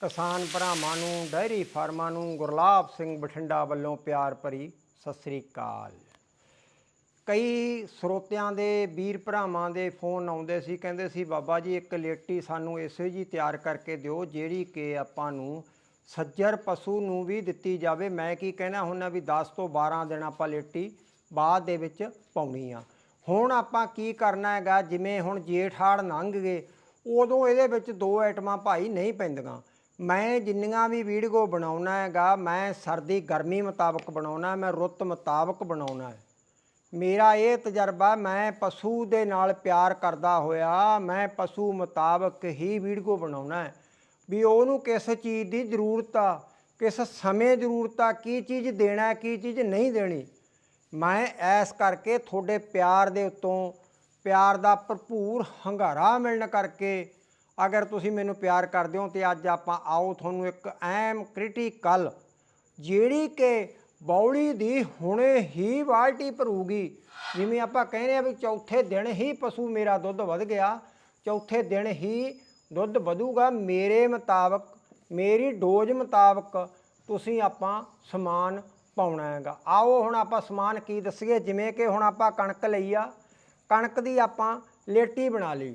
ਕਿਸਾਨ ਭਰਾਵਾਂ ਨੂੰ ਡੈਰੀ ਫਾਰਮਾਂ ਨੂੰ ਗੁਰਲਾਬ ਸਿੰਘ ਬਠਿੰਡਾ ਵੱਲੋਂ ਪਿਆਰ ਭਰੀ ਸਤਿ ਸ੍ਰੀ ਅਕਾਲ। ਕਈ ਸਰੋਤਿਆਂ ਦੇ ਵੀਰ ਭਰਾਵਾਂ ਦੇ ਫੋਨ ਆਉਂਦੇ ਸੀ, ਕਹਿੰਦੇ ਸੀ, ਬਾਬਾ ਜੀ, ਇੱਕ ਲੇਟੀ ਸਾਨੂੰ ਇਸੇ ਜੀ ਤਿਆਰ ਕਰਕੇ ਦਿਓ, ਜਿਹੜੀ ਕਿ ਆਪਾਂ ਨੂੰ ਸੱਜਰ ਪਸ਼ੂ ਨੂੰ ਵੀ ਦਿੱਤੀ ਜਾਵੇ। ਮੈਂ ਕੀ ਕਹਿਣਾ ਹੁੰਦਾ ਵੀ 10 ਤੋਂ 12 ਦਿਨ ਆਪਾਂ ਲੇਟੀ ਬਾਅਦ ਦੇ ਵਿੱਚ ਪਾਉਣੀ ਆ। ਹੁਣ ਆਪਾਂ ਕੀ ਕਰਨਾ ਹੈਗਾ, ਜਿਵੇਂ ਹੁਣ ਜੇਠ ਹਾੜ ਲੰਘ ਗਏ, ਉਦੋਂ ਇਹਦੇ ਵਿੱਚ ਦੋ ਆਈਟਮਾਂ ਭਾਈ ਨਹੀਂ ਪੈਂਦੀਆਂ। ਮੈਂ ਜਿੰਨੀਆਂ ਵੀ ਵੀਡੀਓ ਬਣਾਉਣਾ ਹੈਗਾ, ਮੈਂ ਸਰਦੀ ਗਰਮੀ ਮੁਤਾਬਕ ਬਣਾਉਣਾ, ਮੈਂ ਰੁੱਤ ਮੁਤਾਬਕ ਬਣਾਉਣਾ ਹੈ। ਮੇਰਾ ਇਹ ਤਜਰਬਾ, ਮੈਂ ਪਸ਼ੂ ਦੇ ਨਾਲ ਪਿਆਰ ਕਰਦਾ ਹੋਇਆ, ਮੈਂ ਪਸ਼ੂ ਮੁਤਾਬਕ ਹੀ ਵੀਡੀਓ ਬਣਾਉਣਾ ਹੈ। ਵੀ ਉਹਨੂੰ ਕਿਸ ਚੀਜ਼ ਦੀ ਜ਼ਰੂਰਤ ਆ, ਕਿਸ ਸਮੇਂ ਜ਼ਰੂਰਤ ਆ, ਕੀ ਚੀਜ਼ ਦੇਣਾ, ਕੀ ਚੀਜ਼ ਨਹੀਂ ਦੇਣੀ। ਮੈਂ ਐਸ ਕਰਕੇ ਤੁਹਾਡੇ ਪਿਆਰ ਦੇ ਉੱਤੋਂ, ਪਿਆਰ ਦਾ ਭਰਪੂਰ ਹੰਗਾਰਾ ਮਿਲਣ ਕਰਕੇ ਅਗਰ ਤੁਸੀਂ ਮੈਨੂੰ ਪਿਆਰ ਕਰਦੇ ਹੋ ਤੇ ਅੱਜ ਆਪਾਂ ਆਓ ਤੁਹਾਨੂੰ ਇੱਕ ਐਮ ਕ੍ਰਿਟੀਕਲ ਜਿਹੜੀ ਕਿ ਬੌਲੀ ਦੀ ਹੁਣੇ ਹੀ ਬਾਲਟੀ ਭਰੂਗੀ। ਜਿਵੇਂ ਆਪਾਂ ਕਹਿੰਦੇ ਆ ਵੀ ਚੌਥੇ ਦਿਨ ਹੀ ਪਸ਼ੂ ਮੇਰਾ ਦੁੱਧ ਵਧ ਗਿਆ, ਚੌਥੇ ਦਿਨ ਹੀ ਦੁੱਧ ਵਧੂਗਾ। ਮੇਰੇ ਮੁਤਾਬਕ, ਮੇਰੀ ਡੋਜ਼ ਮੁਤਾਬਕ ਤੁਸੀਂ ਆਪਾਂ ਸਮਾਨ ਪਾਉਣਾ ਹੈਗਾ। ਆਓ ਹੁਣ ਆਪਾਂ ਸਮਾਨ ਕੀ ਦੱਸੀਏ? ਜਿਵੇਂ ਕਿ ਹੁਣ ਆਪਾਂ ਕਣਕ ਲਈ ਆ, ਕਣਕ ਦੀ ਆਪਾਂ ਲੇਟੀ ਬਣਾ ਲਈ।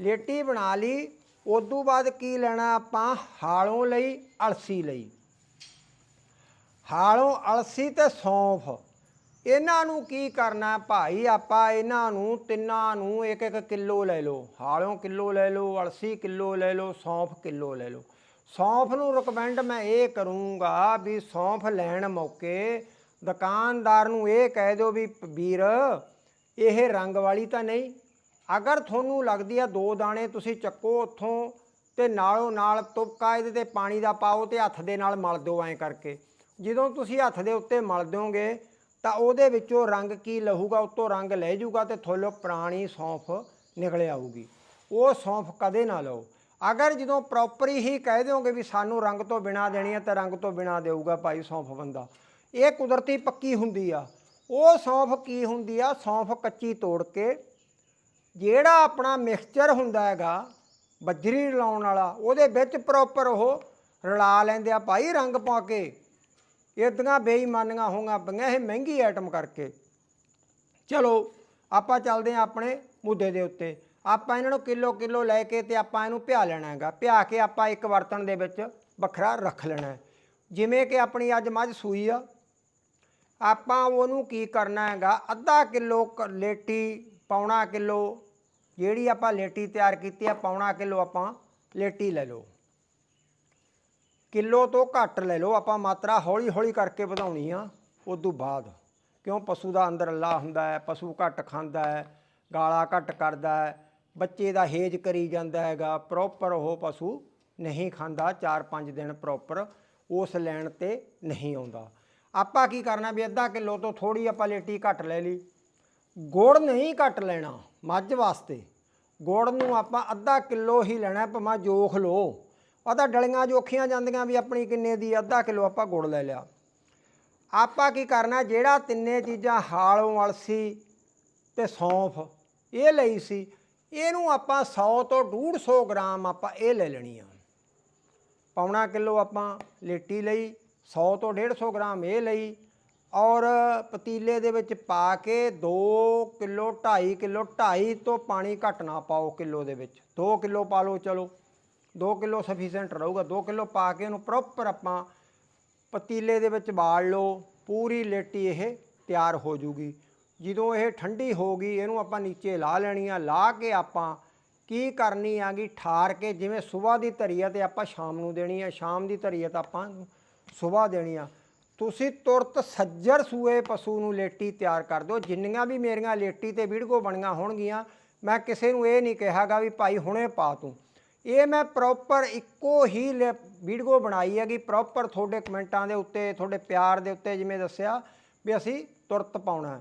ਲੇਟੀ ਬਣਾ ਲਈ, ਉਦੋਂ ਬਾਅਦ ਕੀ ਲੈਣਾ ਆਪਾਂ? ਹਾਲੋਂ ਲਈ, ਅਲਸੀ ਲਈ। ਹਾਲੋਂ ਅਲਸੀ ਤੇ ਸੌਂਫ। ਇਹਨਾਂ ਨੂੰ ਕੀ ਕਰਨਾ ਭਾਈ? ਆਪਾਂ ਇਹਨਾਂ ਨੂੰ, ਤਿੰਨਾਂ ਨੂੰ ਇੱਕ ਇੱਕ ਕਿਲੋ ਲੈ ਲਓ। ਹਾਲੋਂ ਕਿਲੋ ਲੈ ਲਓ, ਅਲਸੀ ਕਿਲੋ ਲੈ ਲਓ, ਸੌਂਫ ਕਿਲੋ ਲੈ ਲਓ। ਸੌਂਫ ਨੂੰ ਰეკਮੈਂਡ ਮੈਂ ਇਹ ਕਰੂੰਗਾ ਵੀ ਸੌਂਫ ਲੈਣ ਮੌਕੇ ਦੁਕਾਨਦਾਰ ਨੂੰ ਇਹ ਕਹਿ ਦਿਓ ਵੀ, ਵੀਰ, ਇਹ ਰੰਗ ਵਾਲੀ ਤਾਂ ਨਹੀਂ। ਅਗਰ ਤੁਹਾਨੂੰ ਲੱਗਦੀ ਆ ਦੋ ਦਾਣੇ ਤੁਸੀਂ ਚੱਕੋ ਉੱਥੋਂ ਤੇ ਨਾਲੋਂ ਨਾਲ ਤੁਪਕਾ ਇਹਦੇ ਤੇ ਪਾਣੀ ਦਾ ਪਾਓ ਤੇ ਹੱਥ ਦੇ ਨਾਲ ਮਲ ਦਿਓ ਐਂ ਕਰਕੇ। ਜਦੋਂ ਤੁਸੀਂ ਹੱਥ ਦੇ ਉੱਤੇ ਮਲ ਦਿਓਗੇ ਤਾਂ ਉਹਦੇ ਵਿੱਚੋਂ ਰੰਗ ਕੀ ਲਹੂਗਾ, ਉੱਤੋਂ ਰੰਗ ਲੈ ਜਾਊਗਾ ਤੇ ਥੋਲੋ ਪੁਰਾਣੀ ਸੌਂਫ ਨਿਕਲ ਆਊਗੀ। ਉਹ ਸੌਂਫ ਕਦੇ ਨਾ ਲਓ। ਅਗਰ ਜਦੋਂ ਪ੍ਰੋਪਰ ਹੀ ਕਹਿ ਦਿਓਗੇ ਵੀ ਸਾਨੂੰ ਰੰਗ ਤੋਂ ਬਿਨਾ ਦੇਣੀ ਹੈ ਤਾਂ ਰੰਗ ਤੋਂ ਬਿਨਾ ਦੇਊਗਾ ਭਾਈ ਸੌਂਫ ਬੰਦਾ। ਇਹ ਕੁਦਰਤੀ ਪੱਕੀ ਹੁੰਦੀ ਆ। ਉਹ ਸੌਂਫ ਕੀ ਹੁੰਦੀ ਆ? ਸੌਂਫ ਕੱਚੀ ਤੋੜ ਕੇ ਜਿਹੜਾ ਆਪਣਾ ਮਿਕਸਚਰ ਹੁੰਦਾ ਹੈਗਾ, ਬੱਜਰੀ ਰਲਾਉਣ ਵਾਲਾ, ਉਹਦੇ ਵਿੱਚ ਪ੍ਰੋਪਰ ਉਹ ਰਲਾ ਲੈਂਦੇ ਆ ਭਾਈ, ਰੰਗ ਪਾ ਕੇ। ਇਦਾਂ ਬੇਈਮਾਨੀਆਂ ਹੋਈਆਂ ਪਈਆਂ ਇਹ ਮਹਿੰਗੀ ਆਈਟਮ ਕਰਕੇ। ਚਲੋ, ਆਪਾਂ ਚੱਲਦੇ ਹਾਂ ਆਪਣੇ ਮੁੱਦੇ ਦੇ ਉੱਤੇ। ਆਪਾਂ ਇਹਨਾਂ ਨੂੰ ਕਿਲੋ ਕਿਲੋ ਲੈ ਕੇ ਤੇ ਆਪਾਂ ਇਹਨੂੰ ਭਿਆ ਲੈਣਾ ਹੈਗਾ। ਭਿਆ ਕੇ ਆਪਾਂ ਇੱਕ ਬਰਤਨ ਦੇ ਵਿੱਚ ਵੱਖਰਾ ਰੱਖ ਲੈਣਾ ਜਿਵੇਂ ਕਿ ਆਪਣੀ ਅੱਜ ਮੱਝ ਸੂਈ ਆ। ਆਪਾਂ ਉਹਨੂੰ ਕੀ ਕਰਨਾ ਹੈਗਾ, ਅੱਧਾ ਕਿਲੋ ਕ- ਲੇਟੀ, ਪੌਣਾ ਕਿਲੋ ਜਿਹੜੀ ਆਪਾਂ ਲੇਟੀ ਤਿਆਰ ਕੀਤੀ ਆ, ਪੌਣਾ ਕਿਲੋ ਆਪਾਂ ਲੇਟੀ ਲੈ ਲਓ। ਕਿਲੋ ਤੋਂ ਘੱਟ ਲੈ ਲਓ, ਆਪਾਂ ਮਾਤਰਾ ਹੌਲੀ ਹੌਲੀ ਕਰਕੇ ਵਧਾਉਣੀ ਆ ਉਸ ਤੋਂ ਬਾਅਦ। ਕਿਉਂ? ਪਸ਼ੂ ਦਾ ਅੰਦਰ ਅੱਲਾ ਹੁੰਦਾ ਹੈ, ਪਸ਼ੂ ਘੱਟ ਖਾਂਦਾ ਹੈ, ਗਾਲਾ ਘੱਟ ਕਰਦਾ ਹੈ, ਬੱਚੇ ਦਾ ਹੇਜ ਕਰੀ ਜਾਂਦਾ ਹੈਗਾ ਪ੍ਰੋਪਰ ਉਹ ਪਸ਼ੂ ਨਹੀਂ ਖਾਂਦਾ 4-5 ਦਿਨ ਪ੍ਰੋਪਰ ਉਸ ਲੈਣ ਤੇ ਨਹੀਂ ਆਉਂਦਾ। ਆਪਾਂ ਕੀ ਕਰਨਾ ਵੀ ਅੱਧਾ ਕਿਲੋ ਤੋਂ ਥੋੜੀ ਆਪਾਂ ਲੇਟੀ ਘੱਟ ਲੈ ਲਈ। ਗੁੜ ਨਹੀਂ ਘੱਟ ਲੈਣਾ। ਮੱਝ ਵਾਸਤੇ। ਗੁੜ ਨੂੰ ਆਪਾਂ ਅੱਧਾ ਕਿਲੋ ਹੀ ਲੈਣਾ ਭਾਵੇਂ ਜੋਖ ਲੋ ਉਹ ਤਾਂ ਡਲੀਆਂ ਜੋਖੀਆਂ ਜਾਂਦੀਆਂ ਵੀ ਆਪਣੀ ਕਿੰਨੇ ਦੀ ਅੱਧਾ ਕਿਲੋ ਆਪਾਂ ਗੁੜ ਲੈ ਲਿਆ। ਆਪਾਂ ਕੀ ਕਰਨਾ, ਜਿਹੜਾ ਤਿੰਨੇ ਚੀਜ਼ਾਂ ਹਾਲੋਂ ਅਲਸੀ ਤੇ ਸੌਂਫ, ਇਹ ਲਈ ਸੀ, ਇਹਨੂੰ ਆਪਾਂ 100 ਤੋਂ 150 ਗ੍ਰਾਮ ਆਪਾਂ ਇਹ ਲੈ ਲੈਣੀ ਆ। ਪੌਣਾ ਕਿਲੋ ਆਪਾਂ ਲੇਟੀ ਲਈ 100 ਤੋਂ 150 ਗ੍ਰਾਮ ਇਹ ਲਈ ਔਰ ਪਤੀਲੇ ਦੇ ਵਿੱਚ ਪਾ ਕੇ 2 ਕਿਲੋ 2.5 ਕਿਲੋ 2.5 ਤੋਂ ਪਾਣੀ ਘੱਟ ਨਾ ਪਾਓ ਕਿਲੋ ਦੇ ਵਿੱਚ। 2 ਕਿਲੋ ਪਾ ਲਓ, ਚਲੋ। 2 ਕਿਲੋ ਸਫੀਸ਼ੀਐਂਟ ਰਹੂਗਾ। 2 ਕਿਲੋ ਪਾ ਕੇ ਉਹਨੂੰ ਪ੍ਰੋਪਰ ਆਪਾਂ ਪਤੀਲੇ ਦੇ ਵਿੱਚ ਬਾਲ ਲਓ। ਪੂਰੀ ਲੇਟੀ ਇਹ ਤਿਆਰ ਹੋ ਜੂਗੀ। ਜਦੋਂ ਇਹ ਠੰਡੀ ਹੋ ਗਈ, ਇਹਨੂੰ ਆਪਾਂ ਨੀਚੇ ਲਾ ਲੈਣੀ ਆ ਲਾ ਕੇ ਆਪਾਂ ਕੀ ਕਰਨੀ ਆਗੀ? ਠਾਰ ਕੇ ਜਿਵੇਂ ਸਵੇਰ ਦੀ ਧਰੀ ਆ ਤੇ ਆਪਾਂ ਸ਼ਾਮ ਨੂੰ ਦੇਣੀ ਆ। ਸ਼ਾਮ ਦੀ ਧਰੀ ਆ ਤਾਂ ਆਪਾਂ ਸਵੇਰ ਦੇਣੀ ਆ। ਤੁਸੀਂ ਤੁਰਤ ਸੱਜਰ ਸੂਏ ਪਸ਼ੂ ਨੂੰ ਲੇਟੀ ਤਿਆਰ ਕਰ ਦਿਓ। ਜਿੰਨੀਆਂ ਵੀ ਮੇਰੀਆਂ ਲੇਟੀ ਤੇ ਵੀਡੀਓ ਬਣੀਆਂ ਹੋਣਗੀਆਂ, ਮੈਂ ਕਿਸੇ ਨੂੰ ਇਹ ਨਹੀਂ ਕਿਹਾਗਾ ਵੀ ਭਾਈ ਹੁਣੇ ਪਾ ਤੂੰ। ਇਹ ਮੈਂ ਪ੍ਰੋਪਰ ਇੱਕੋ ਹੀ ਵੀਡੀਓ ਬਣਾਈ ਹੈਗੀ ਪ੍ਰੋਪਰ ਤੁਹਾਡੇ ਕਮੈਂਟਾਂ ਦੇ ਉੱਤੇ, ਤੁਹਾਡੇ ਪਿਆਰ ਦੇ ਉੱਤੇ ਜਿਵੇਂ ਦੱਸਿਆ ਵੀ ਅਸੀਂ ਤੁਰਤ ਪਾਉਣਾ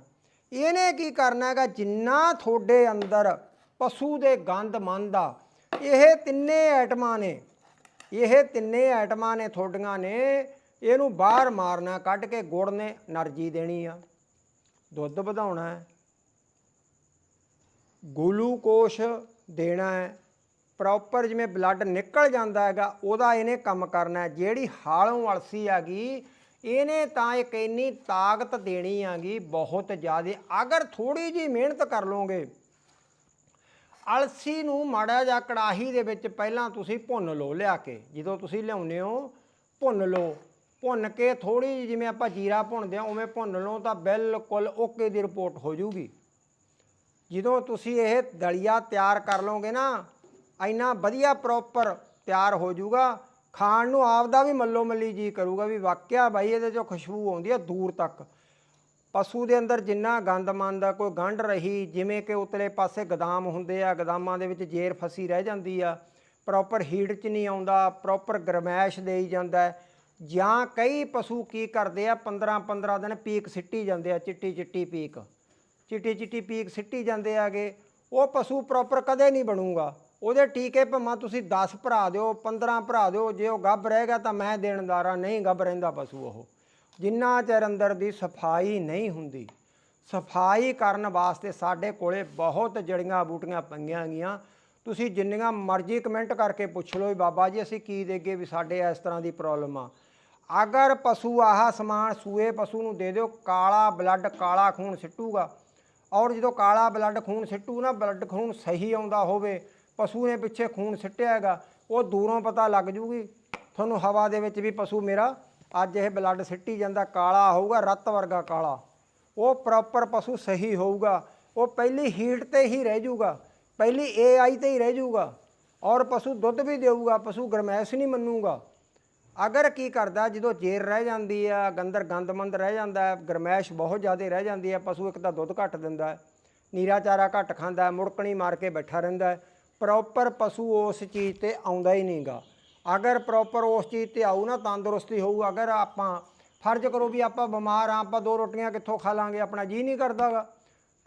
ਇਹਨੇ ਕੀ ਕਰਨਾ ਹੈਗਾ, ਜਿੰਨਾ ਤੁਹਾਡੇ ਅੰਦਰ ਪਸ਼ੂ ਦੇ ਗੰਦ ਮੰਦ ਆ ਇਹ ਤਿੰਨੇ ਐਟਮਾਂ ਨੇ, ਇਹ ਤਿੰਨੇ ਆਈਟਮਾਂ ਨੇ ਤੁਹਾਡੀਆਂ ਨੇ ਇਹਨੂੰ ਬਾਹਰ ਮਾਰਨਾ, ਕੱਢ ਕੇ ਗੁੜ ਨੇ એનર્ਜੀ ਦੇਣੀ ਆ। ਦੁੱਧ ਵਧਾਉਣਾ ਹੈ। ਗਲੂਕੋਸ਼ ਦੇਣਾ ਹੈ। ਪ੍ਰੋਪਰ ਜਿਵੇਂ ਬਲੱਡ ਨਿਕਲ ਜਾਂਦਾ ਹੈਗਾ, ਉਹਦਾ ਇਹਨੇ ਕੰਮ ਕਰਨਾ ਜਿਹੜੀ ਹਾਲੋਂ ਅਲਸੀ ਆਗੀ ਇਹਨੇ ਤਾਂ ਇੱਕ ਇੰਨੀ ਤਾਕਤ ਦੇਣੀ ਆਗੀ ਬਹੁਤ ਜ਼ਿਆਦਾ। ਅਗਰ ਥੋੜੀ ਜੀ ਮਿਹਨਤ ਕਰ ਲੋਗੇ ਅਲਸੀ ਨੂੰ ਮਾੜਾ ਜਿਹਾ ਕੜਾਹੀ ਦੇ ਵਿੱਚ ਪਹਿਲਾਂ ਤੁਸੀਂ ਭੁੰਨ ਲਓ, ਲਿਆ ਕੇ। ਜਦੋਂ ਤੁਸੀਂ ਲਿਆਉਨੇ ਹੋ, ਭੁੰਨ ਲਓ। ਭੁੰਨ ਕੇ ਥੋੜੀ ਜਿਵੇਂ ਆਪਾਂ ਜੀਰਾ ਭੁੰਨਦੇ ਆ ਉਵੇਂ ਭੁੰਨ ਲਓ ਤਾਂ ਬਿਲਕੁਲ ਓਕੇ ਦੀ ਰਿਪੋਰਟ ਹੋ ਜਾਊਗੀ। ਜਦੋਂ ਤੁਸੀਂ ਇਹ ਦਲੀਆ ਤਿਆਰ ਕਰ ਲਓਗੇ ਨਾ, ਇੰਨਾ ਵਧੀਆ ਪ੍ਰੋਪਰ ਤਿਆਰ ਹੋ ਜਾਊਗਾ। ਖਾਣ ਨੂੰ ਆਪਦਾ ਵੀ ਮੱਲੋ ਮੱਲੀ ਜੀ ਕਰੂਗਾ ਵੀ ਵਾਕਿਆ ਬਾਈ ਇਹਦੇ ਚੋਂ ਖੁਸ਼ਬੂ ਆਉਂਦੀ ਆ ਦੂਰ ਤੱਕ। ਪਸ਼ੂ ਦੇ ਅੰਦਰ ਜਿੰਨਾ ਗੰਦ ਮੰਦ ਕੋਈ ਗੰਢ ਰਹੀ, ਜਿਵੇਂ ਕਿ ਉਤਲੇ ਪਾਸੇ ਗਦਾਮ ਹੁੰਦੇ ਆ, ਗਦਾਮਾਂ ਦੇ ਵਿੱਚ ਜੇਰ ਫਸੀ ਰਹਿ ਜਾਂਦੀ ਆ। ਪ੍ਰੋਪਰ ਹੀਟ 'ਚ ਨਹੀਂ ਆਉਂਦਾ ਪ੍ਰੋਪਰ ਗਰਮੈਸ਼ ਦੇਈ ਜਾਂਦਾ ਜਾਂ ਕਈ ਪਸ਼ੂ ਕੀ ਕਰਦੇ ਆ 15 15 ਦਿਨ ਪੀਕ ਸਿੱਟੀ ਜਾਂਦੇ ਆ, ਚਿੱਟੀ ਚਿੱਟੀ ਪੀਕ। ਚਿੱਟੀ ਚਿੱਟੀ ਪੀਕ ਸਿੱਟੀ ਜਾਂਦੇ ਆਗੇ, ਉਹ ਪਸ਼ੂ ਪ੍ਰੋਪਰ ਕਦੇ ਨਹੀਂ ਬਣੂਗਾ। ਉਹਦੇ ਟੀਕੇ ਭਾਵੇਂ ਤੁਸੀਂ 10 ਭਰਾ ਦਿਓ 15 ਭਰਾ ਦਿਓ, ਜੇ ਉਹ ਗੱਭ ਰਹੇਗਾ ਤਾਂ ਮੈਂ ਦੇਣਦਾਰਾ ਨਹੀਂ ਗੱਭ ਰਹਿੰਦਾ ਪਸ਼ੂ ਉਹ। ਜਿੰਨਾ ਚਿਰ ਅੰਦਰ ਦੀ ਸਫ਼ਾਈ ਨਹੀਂ ਹੁੰਦੀ, ਸਫ਼ਾਈ ਕਰਨ ਵਾਸਤੇ ਸਾਡੇ ਕੋਲੇ ਬਹੁਤ ਜੜੀਆਂ ਬੂਟੀਆਂ ਪਈਆਂ ਗਈਆਂ ਤੁਸੀਂ ਜਿੰਨੀਆਂ ਮਰਜ਼ੀ ਕਮੈਂਟ ਕਰਕੇ ਪੁੱਛ ਲਓ ਵੀ ਬਾਬਾ ਜੀ, ਅਸੀਂ ਕੀ ਦੇਗੇ ਵੀ ਸਾਡੇ ਇਸ ਤਰ੍ਹਾਂ ਦੀ ਪ੍ਰੋਬਲਮ ਆ। ਅਗਰ ਪਸ਼ੂ ਆਹ ਸਮਾਨ ਸੂਏ ਪਸ਼ੂ ਨੂੰ ਦੇ ਦਿਓ, ਕਾਲਾ ਬਲੱਡ ਕਾਲਾ ਖੂਨ ਸਿੱਟੂਗਾ। ਔਰ ਜਦੋਂ ਕਾਲਾ ਬਲੱਡ ਖੂਨ ਸਿੱਟੂ ਨਾ, ਬਲੱਡ ਖੂਨ ਸਹੀ ਆਉਂਦਾ ਹੋਵੇ, ਪਸ਼ੂ ਨੇ ਪਿੱਛੇ ਖੂਨ ਸਿੱਟਿਆ ਹੈਗਾ, ਉਹ ਦੂਰੋਂ ਪਤਾ ਲੱਗ ਜੂਗੀ, ਤੁਹਾਨੂੰ ਹਵਾ ਦੇ ਵਿੱਚ ਵੀ ਪਸ਼ੂ ਮੇਰਾ, ਅੱਜ ਇਹ ਬਲੱਡ ਸਿੱਟੀ ਜਾਂਦਾ, ਕਾਲਾ ਹੋਊਗਾ, ਰੱਤ ਵਰਗਾ ਕਾਲਾ। ਉਹ ਪ੍ਰੋਪਰ ਪਸ਼ੂ ਸਹੀ ਹੋਊਗਾ, ਉਹ ਪਹਿਲੀ ਹੀਟ ਤੇ ਹੀ ਰਹਿ ਜਾਊਗਾ ਪਹਿਲੀ ਏਆਈ ਤੇ ਹੀ ਰਹਿ ਜਾਊਗਾ ਔਰ ਪਸ਼ੂ ਦੁੱਧ ਵੀ ਦੇਊਗਾ, ਪਸ਼ੂ ਗਰਮੈਸ਼ ਨਹੀਂ ਮੰਨੂਗਾ। ਅਗਰ ਕੀ ਕਰਦਾ, ਜਦੋਂ ਚੇਰ ਰਹਿ ਜਾਂਦੀ ਆ, ਗੰਦਰ ਗੰਦਮੰਦ ਰਹਿ ਜਾਂਦਾ ਗਰਮੈਸ਼ ਬਹੁਤ ਜ਼ਿਆਦਾ ਰਹਿ ਜਾਂਦੀ ਹੈ, ਪਸ਼ੂ ਇੱਕ ਤਾਂ ਦੁੱਧ ਘੱਟ ਦਿੰਦਾ ਨੀਰਾ ਚਾਰਾ ਘੱਟ ਖਾਂਦਾ ਮੁੜਕਣੀ ਮਾਰ ਕੇ ਬੈਠਾ ਰਹਿੰਦਾ ਪ੍ਰੋਪਰ ਪਸ਼ੂ ਉਸ ਚੀਜ਼ ਤੇ ਆਉਂਦਾ ਹੀ ਨਹੀਂਗਾ ਅਗਰ ਪ੍ਰੋਪਰ ਉਸ ਚੀਜ਼ ਤੇ ਆਊ ਨਾ, ਤੰਦਰੁਸਤੀ ਹੋਊ, ਅਗਰ ਆਪਾਂ ਫਰਜ਼ ਕਰੋ ਵੀ ਆਪਾਂ ਬਿਮਾਰ ਆ ਆਪਾਂ ਦੋ ਰੋਟੀਆਂ ਕਿੱਥੋਂ ਖਾ ਲਾਂਗੇ, ਆਪਣਾ ਜੀ ਨਹੀਂ ਕਰਦਾਗਾ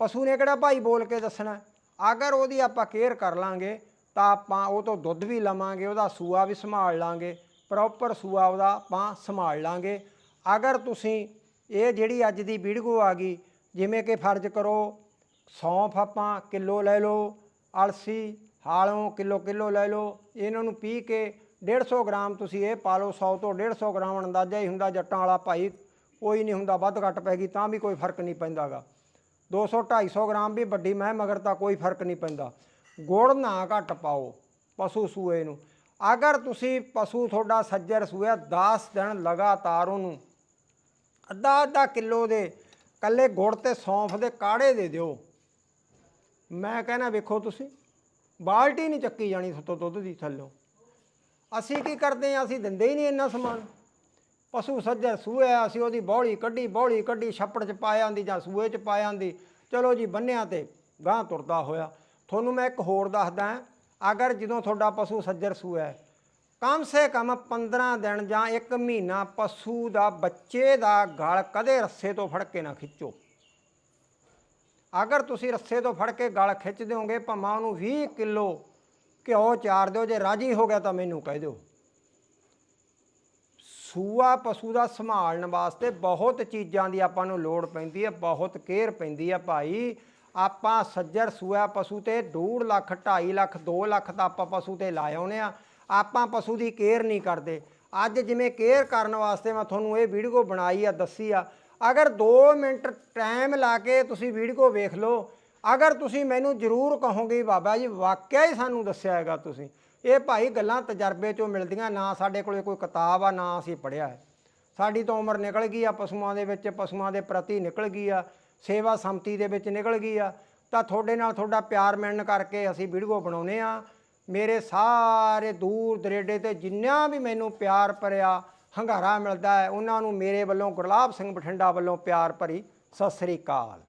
ਪਸ਼ੂ ਨੇ ਕਿਹੜਾ ਭਾਈ ਬੋਲ ਕੇ ਦੱਸਣਾ ਅਗਰ ਉਹਦੀ ਆਪਾਂ ਕੇਅਰ ਕਰ ਲਾਂਗੇ, ਤਾਂ ਆਪਾਂ ਉਹ ਤੋਂ ਦੁੱਧ ਵੀ ਲਵਾਂਗੇ, ਉਹਦਾ ਸੂਆ ਵੀ ਸੰਭਾਲ ਲਾਂਗੇ ਪ੍ਰੋਪਰ ਸੂਆ ਉਹਦਾ ਆਪਾਂ ਸੰਭਾਲ ਲਾਂਗੇ। ਅਗਰ ਤੁਸੀਂ ਇਹ ਜਿਹੜੀ ਅੱਜ ਦੀ ਵੀਡੀਓ ਆ ਗਈ, ਜਿਵੇਂ ਕਿ ਫਰਜ਼ ਕਰੋ ਸੌਂਫ ਆਪਾਂ ਕਿਲੋ ਲੈ ਲਓ, ਅਲਸੀ, ਹਾਲੋਂ ਕਿਲੋ ਕਿਲੋ ਲੈ ਲਓ, ਇਹਨਾਂ ਨੂੰ ਪੀ ਕੇ 150 ਗ੍ਰਾਮ ਤੁਸੀਂ ਇਹ ਪਾ ਲਓ 100 ਤੋਂ 150 ਗ੍ਰਾਮ ਅੰਦਾਜ਼ਾ ਹੀ ਹੁੰਦਾ ਜੱਟਾਂ ਵਾਲਾ ਭਾਈ, ਕੋਈ ਨਹੀਂ ਹੁੰਦਾ, ਵੱਧ ਘੱਟ ਪੈ ਗਈ ਤਾਂ ਵੀ ਕੋਈ ਫ਼ਰਕ ਨਹੀਂ ਪੈਂਦਾਗਾ। 200 250 ਗ੍ਰਾਮ ਵੀ ਵੱਡੀ ਮੈਂ ਮਗਰ ਤਾਂ ਕੋਈ ਫ਼ਰਕ ਨਹੀਂ ਪੈਂਦਾ। ਗੁੜ ਨਾ ਘੱਟ ਪਾਓ ਪਸ਼ੂ ਸੂਏ ਨੂੰ। ਅਗਰ ਤੁਸੀਂ ਪਸ਼ੂ ਤੁਹਾਡਾ ਸੱਜਰ ਸੂਆ 10 ਦਿਨ ਲਗਾਤਾਰ ਉਹਨੂੰ ਅੱਧਾ ਅੱਧਾ ਕਿਲੋ ਦੇ ਕੱਲੇ ਗੁੜ ਤੇ ਸੌਂਫ ਦੇ ਕਾੜੇ ਦੇ ਦਿਓ, ਮੈਂ ਕਹਿੰਦਾ ਵੇਖੋ ਤੁਸੀਂ, ਬਾਲਟੀ ਨਹੀਂ ਚੱਕੀ ਜਾਣੀ ਸਤੋਂ ਦੁੱਧ ਦੀ ਥੱਲੋਂ। ਅਸੀਂ ਕੀ ਕਰਦੇ ਆ ਅਸੀਂ ਦਿੰਦੇ ਹੀ ਨਹੀਂ ਇੰਨਾ ਸਮਾਨ। ਪਸ਼ੂ ਸੱਜਰ ਸੂਏ ਅਸੀਂ ਉਹਦੀ ਬੌਲੀ ਕੱਢੀ ਬੌਲੀ ਕੱਢੀ, ਛੱਪੜ ਚ ਪਾ ਜਾਂਦੀ ਜਾਂ ਸੂਏ ਚ ਪਾ ਜਾਂਦੀ ਚਲੋ ਜੀ ਬੰਨਿਆ ਤੇ ਗਾਂ ਤੁਰਦਾ ਹੋਇਆ। ਤੁਹਾਨੂੰ ਮੈਂ ਇੱਕ ਹੋਰ ਦੱਸਦਾ ਅਗਰ ਜਦੋਂ ਤੁਹਾਡਾ ਪਸ਼ੂ ਸੱਜਰ ਸੂ ਹੈ, ਕਮ ਸੇ ਕਮ 15 ਦਿਨ ਜਾਂ 1 ਮਹੀਨਾ ਪਸ਼ੂ ਦਾ ਬੱਚੇ ਦਾ ਗਲ ਕਦੇ ਰੱਸੇ ਤੋਂ ਫੜ ਕੇ ਨਾ ਖਿੱਚੋ। ਅਗਰ ਤੁਸੀਂ ਰੱਸੇ ਤੋਂ ਫੜ ਕੇ ਗਲ ਖਿੱਚ ਦਿਓਗੇ, ਭਾਵੇਂ ਉਹਨੂੰ 20 ਕਿਲੋ ਘਿਓ ਚਾਰ ਦਿਓ, ਜੇ ਰਾਜੀ ਹੋ ਗਿਆ ਤਾਂ ਮੈਨੂੰ ਕਹਿ ਦਿਓ। ਸੂਆ ਪਸ਼ੂ ਦਾ ਸੰਭਾਲਣ ਵਾਸਤੇ ਬਹੁਤ ਚੀਜ਼ਾਂ ਦੀ ਆਪਾਂ ਨੂੰ ਲੋੜ ਪੈਂਦੀ ਹੈ, ਬਹੁਤ ਕੇਅਰ ਪੈਂਦੀ ਹੈ ਭਾਈ। ਆਪਾਂ ਸੱਜਰ ਸੂਆ ਪਸ਼ੂ ਤੇ 2 ਲੱਖ 2.5 ਲੱਖ 2 ਲੱਖ ਤਾਂ ਆਪਾਂ ਪਸ਼ੂ ਤੇ ਲਾਏ ਆਉਨੇ ਆ। ਆਪਾਂ ਪਸ਼ੂ ਦੀ ਕੇਅਰ ਨਹੀਂ ਕਰਦੇ। ਅੱਜ ਜਿਵੇਂ ਕੇਅਰ ਕਰਨ ਵਾਸਤੇ ਮੈਂ ਤੁਹਾਨੂੰ ਇਹ ਵੀਡੀਓ ਬਣਾਈ ਆ, ਦੱਸੀ ਆ। ਅਗਰ 2 ਮਿੰਟ ਟਾਈਮ ਲਾ ਕੇ ਤੁਸੀਂ ਵੀਡੀਓ ਵੇਖ ਲਓ, ਅਗਰ ਤੁਸੀਂ ਮੈਨੂੰ ਜ਼ਰੂਰ ਕਹੋਗੇ, ਬਾਬਾ ਜੀ, ਵਾਕਿਆ ਹੀ ਸਾਨੂੰ ਦੱਸਿਆ ਹੈਗਾ ਤੁਸੀਂ। ਇਹ ਭਾਈ ਗੱਲਾਂ ਤਜਰਬੇ ਚੋਂ ਮਿਲਦੀਆਂ, ਨਾ ਸਾਡੇ ਕੋਲੇ ਕੋਈ ਕਿਤਾਬ ਆ, ਨਾ ਅਸੀਂ ਪੜ੍ਹਿਆ ਹੈ। ਸਾਡੀ ਤਾਂ ਉਮਰ ਨਿਕਲ ਗਈ ਆ ਪਸ਼ੂਆਂ ਦੇ ਵਿੱਚ, ਪਸ਼ੂਆਂ ਦੇ ਪ੍ਰਤੀ ਨਿਕਲ ਗਈ ਆ। ਸੇਵਾ ਸੰਮਤੀ ਦੇ ਵਿੱਚ ਨਿਕਲ ਗਈ ਆ, ਤਾਂ ਤੁਹਾਡੇ ਨਾਲ ਤੁਹਾਡਾ ਪਿਆਰ ਮਿਲਣ ਕਰਕੇ ਅਸੀਂ ਵੀਡੀਓ ਬਣਾਉਨੇ ਆ। ਮੇਰੇ ਸਾਰੇ ਦੂਰ ਦਰੇਡੇ ਤੇ ਜਿੰਨਾ ਵੀ ਮੈਨੂੰ ਪਿਆਰ ਭਰਿਆ, ਹੰਗਾਰਾ ਮਿਲਦਾ ਹੈ, ਉਹਨਾਂ ਨੂੰ ਮੇਰੇ ਵੱਲੋਂ ਗੁਰਲਾਬ ਸਿੰਘ ਬਠਿੰਡਾ ਵੱਲੋਂ ਪਿਆਰ ਭਰੀ ਸਤਿ ਸ੍ਰੀ ਅਕਾਲ।